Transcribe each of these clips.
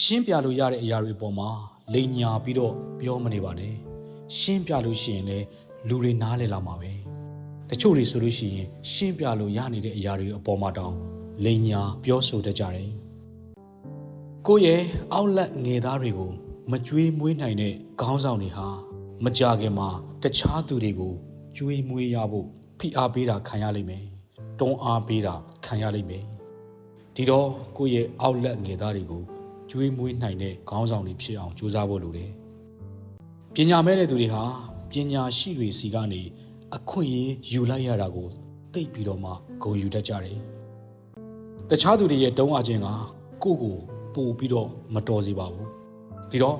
ရှင်းပြလို့ရတဲ့အရာတွေအပေါ်မှာလိန်ညာပြီးတော့ပြောမနေပါနဲ့ရှင်းပြလို့ရှိရင်လည်းလူတွေနားလည်လာမှာပဲတချို့တွေဆိုလို့ရှိရင်ရှင်းပြလို့ရနေတဲ့အရာတွေအပေါ်မှာတောင်လိန်ညာပြောဆိုတတ်ကြတယ်ကိုယ့်ရဲ့အောက်လက်ငယ်သားတွေကို မကြွေးမွေးနိုင်တဲ့ခေါင်းဆောင်တွေဟာမကြခင်မှာတခြားသူတွေကိုကြွေးမွေးရဖို့ဖိအားပေးတာခံရလိမ့်မယ်တွန်းအားပေးတာခံရလိမ့်မယ်ဒီတော့ကိုယ့်ရဲ့အောက်လက်ငယ်သားတွေကို ကြွေးမွေးနိုင်တဲ့ခေါင်းဆောင်တွေဖြစ်အောင်ကြိုးစားဖို့လိုတယ်ပညာမဲ့တဲ့သူတွေဟာပညာရှိတွေစီကနေအခွင့်အရေးယူလိုက်ရတာကိုသိပ်ပြီးတော့မှဂုဏ်ယူတတ်ကြတယ်တခြားသူတွေရဲ့တုံးအခြင်းကကိုယ့်ကိုပို့ပြီးတော့မတော်စေပါဘူးဒီတော့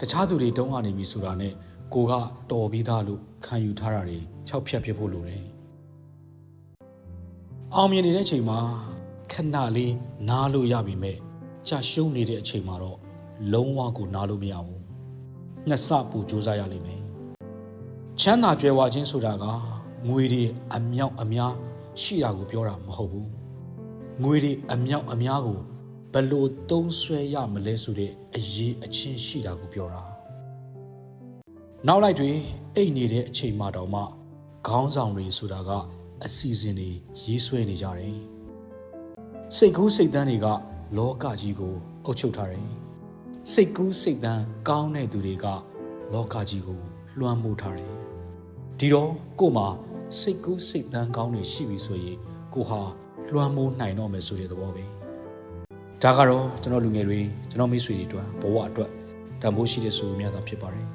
တခြားသူတွေတုံးအနေပြီဆိုတာနဲ့ကိုကတော်ပြီးသားလို့ခံယူထားတာတွေခြောက်ဖြတ်ဖြစ်ဖို့လိုတယ်အောင်မြင်နေတဲ့အချိန်မှာခဏလေးနားလို့ရပြီမဲ့ ကြာရှုံးနေတဲ့အချိန်မှာတော့လုံးဝကိုနားလို့မရဘူးနှစ်ဆပူစူးစမ်းရလိမ့်မယ်ချမ်းသာကြွယ်ဝခြင်းဆိုတာကငွေတွေအမြောက်အများရှိတာကိုပြောတာမဟုတ်ဘူးငွေတွေအမြောက်အများကိုဘယ်လို့သုံးဆွဲရမလဲဆိုတဲ့အရေးအချင်းရှိတာကိုပြောတာနောက်လိုက်တွေအိတ်နေတဲ့အချိန်မှတောင်မှခေါင်းဆောင်တွေဆိုတာကအစီအစဉ်တွေရေးဆွဲနေကြတယ်စိတ်ကူးစိတ်တန်းတွေက လောကကြီးကိုအုပ်ချုပ်ထားတယ်စိတ်ကူးစိတ်တန်းကောင်းတဲ့သူတွေကလောကကြီးကိုလွှမ်းမိုးထားတယ်ဒီတော့ကို့မှာစိတ်ကူးစိတ်တန်းကောင်းတွေရှိပြီဆိုရင်ကိုဟာလွှမ်းမိုးနိုင်တော့မယ်ဆိုတဲ့သဘောပဲဒါကတော့ကျွန်တော်လူငယ်တွေကျွန်တော်မိတ်ဆွေတွေအတွက်ဘဝအတွက်တန်ဖိုးရှိတဲ့ဆိုမြတ်တာဖြစ်ပါတယ်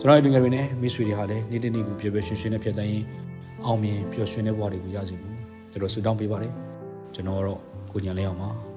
ကျွန်တော်ရဲ့လူငယ်တွေနဲ့မိတ်ဆွေတွေဟာလည်းနေ့တနေ့ကိုပြည့်ပြည့်ရွှင်ရွှင်နဲ့ဖြစ်တိုင်းအောင်မြင်ပျော်ရွှင်တဲ့ဘဝတွေကိုရစီဖို့ကျွန်တော်ဆုတောင်းပေးပါတယ်ကျွန်တော်ကတော့ကိုညာလဲအောင်ပါ